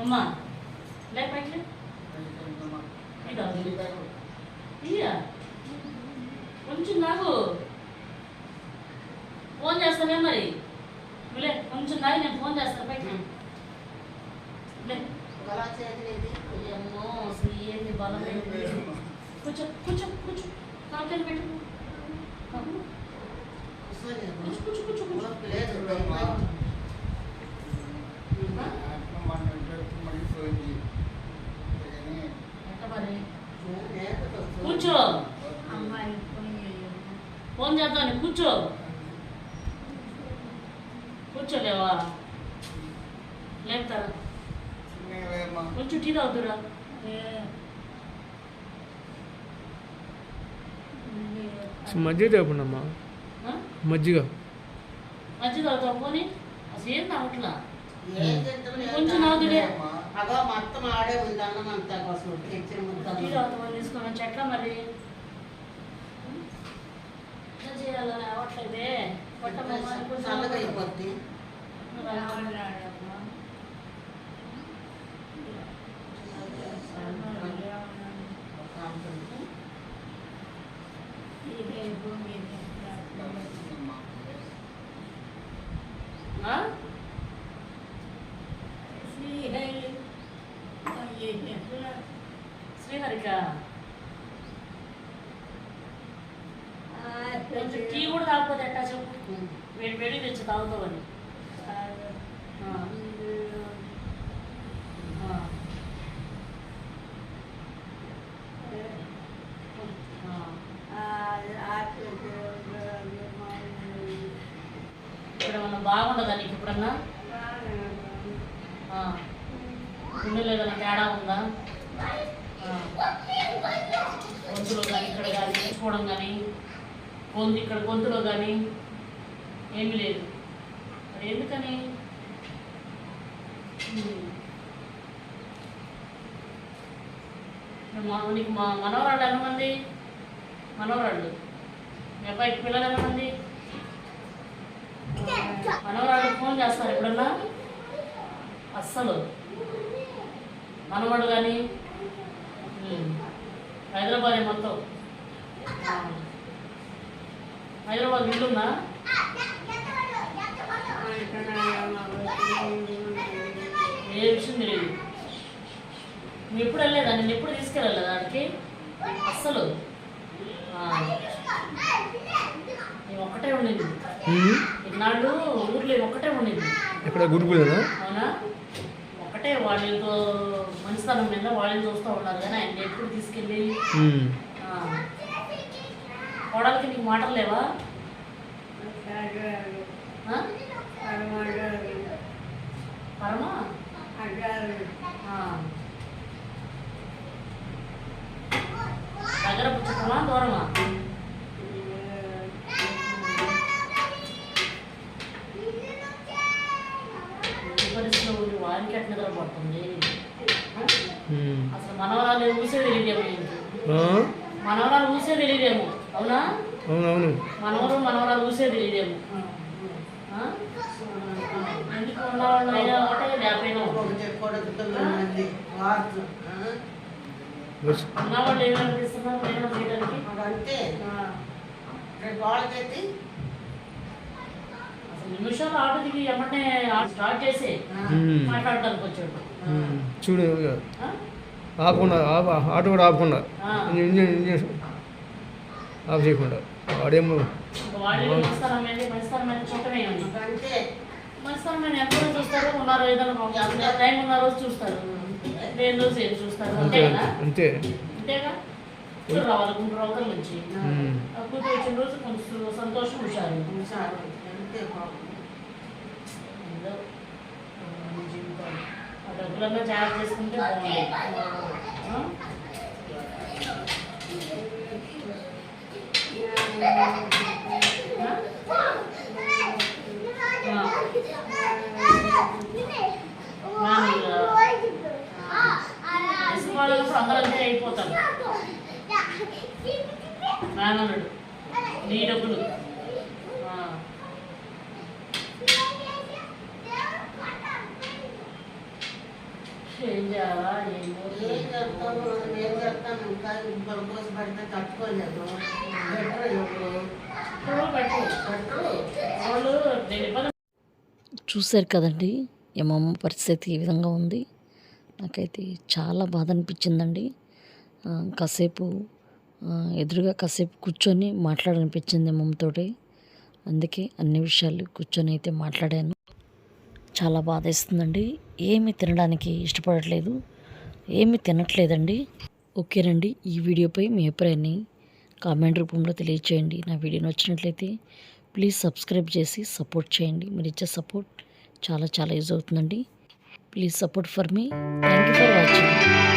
అమ్మా. ఇయ్య. కొంచెం నాకు ఫోన్ చేస్తానే మరి. లే కొంచెం నాకు నేను ఫోన్ చేస్తాను ఏంది? కూర్చో కూర్చో కూర్చో కాకెళ్ళి పెట్టు కూర్చోలేదు కూర్చో కూర్చో కూర్చో కూర్చో ఓపిక లేదు ఎంత మరి లేకపోతే కూర్చో అమ్మాయి ఫోన్ చేద్దాం కూర్చో కూర్చోలేవా లేపుతారా కొంచెం టీ తాగుతురా మజ్జిగ తేపండమ్మా మజ్జిగ మధ్య తాగుతావు పోనీ అసలు ఏం తాగట్లా కొంచెం నాదులే. అగో మొత్తం ఆడే ఉంది అన్నం అంతా కోసం తీసుకున్నాను చెట్ల మరి ఎంత చేయాలని అవట్లేదే చల్లగా అయిపోద్ది? శ్రీహరిక? కొంచెం టీ కూడా తాగకపోతే ఎట్టా చెప్పు. వేడి వేడి తెచ్చి తాగుతావని. ఇక్కడ మనం బాగుండదా నీకు ఇప్పుడన్నా గుండెలో ఏదైనా తేడా ఉందా? ఆ. గొంతులో కానీ ఇక్కడ కానీ నేర్చుకోవడం కానీ గొంతు ఇక్కడ గొంతులో కానీ ఏమీ లేదు. మరి ఎందుకని? మా నీకు మా మనవరాళ్ళు ఎంతమంది? మనవరాళ్ళు. మీ అబ్బాయికి పిల్లలు ఎంతమంది? మనవరాళ్ళు ఫోన్ చేస్తారు ఎప్పుడన్నా? అస్సలు. మనవాడు కానీ హైదరాబాద్ మొత్తం. హైదరాబాద్ ఇల్లుందా ఏ విషయం తెలియదు. నువ్వు ఎప్పుడు వెళ్ళలేదా? నేను ఎప్పుడు తీసుకెళ్ళలేదా ఆడికి? అస్సలు. నేను ఒక్కటే ఉండింది. ఇన్నాళ్ళు ఊర్లో ఒక్కటే ఉండింది. ఎక్కడ? గుడిపోలేదా అవునా? ఒకటే వాళ్ళతో మంచితనం మీద వాళ్ళని చూస్తూ ఉన్నారు కానీ ఆయన ఎప్పుడు తీసుకెళ్ళి నీకు మాటలు లేవా? పరమా. దగ్గర పుచ్చుకమా దూరమా పరిస్థితిలో ఉండి వారికి నిద్రపడుతుంది. అసలు మనవరాలు ఊసే తెలియదేమో? మనవరాలు ఊసే తెలియదేమో అవునా అవునవును. మనవరు మనవరాలు ఊసే తెలియదేమో? ఎందుకు ఒకటే ఉన్నవాళ్ళు ఏమనిపిస్తున్నారు. రేపు వాళ్ళకైతే నిమిషాలు ఆటో దిగి ఎమ్మటే స్టార్ట్ చేసి. మాట్లాడడానికి వచ్చాడు. చూడు? ఆపకుండా ఆప ఆటో కూడా ఆపకుండా. ఇంజిన్ ఇంజిన్ ఆఫ్ చేయకుండా. వాడేమో. ఎంత రోజు చూస్తారు ఉన్నారు ఏదైనా ఒక ఎంత టైం ఉన్న రోజు చూస్తారు. లేని రోజు ఏం చూస్తారు. అంతే అంతేగా రావాలి ఉమ్. ఆ కూతురు వచ్చిన రోజు కొంచెం సంతోషం. అంతే డబ్బులన్నా జాగ్రత్త చేసుకుంటే అందరూ అంతే అయిపోతారు నాన్నడు నీ డబ్బులు ఏం ఏం ఇంకా కోసి పడితే ఇబ్బంది చూశారు కదండి మా అమ్మ పరిస్థితి ఈ విధంగా ఉంది. నాకైతే చాలా బాధ అనిపించిందండి. కాసేపు ఎదురుగా కాసేపు కూర్చొని మాట్లాడనిపించింది అమ్మమ్మతోటి అందుకే అన్ని విషయాలు కూర్చొని అయితే మాట్లాడాను. చాలా బాధేస్తుందండి. ఏమి తినడానికి ఇష్టపడట్లేదు. ఏమి తినట్లేదండి. ఓకేనండి ఈ వీడియోపై మీ అభిప్రాయాన్ని కామెంట్ రూపంలో తెలియచేయండి. నా వీడియో నచ్చినట్లయితే ప్లీజ్ సబ్స్క్రైబ్ చేసి సపోర్ట్ చేయండి. మీరు ఇచ్చే సపోర్ట్ చాలా చాలా యూజ్ అవుతుందండి. Please support for me. Thank you for watching.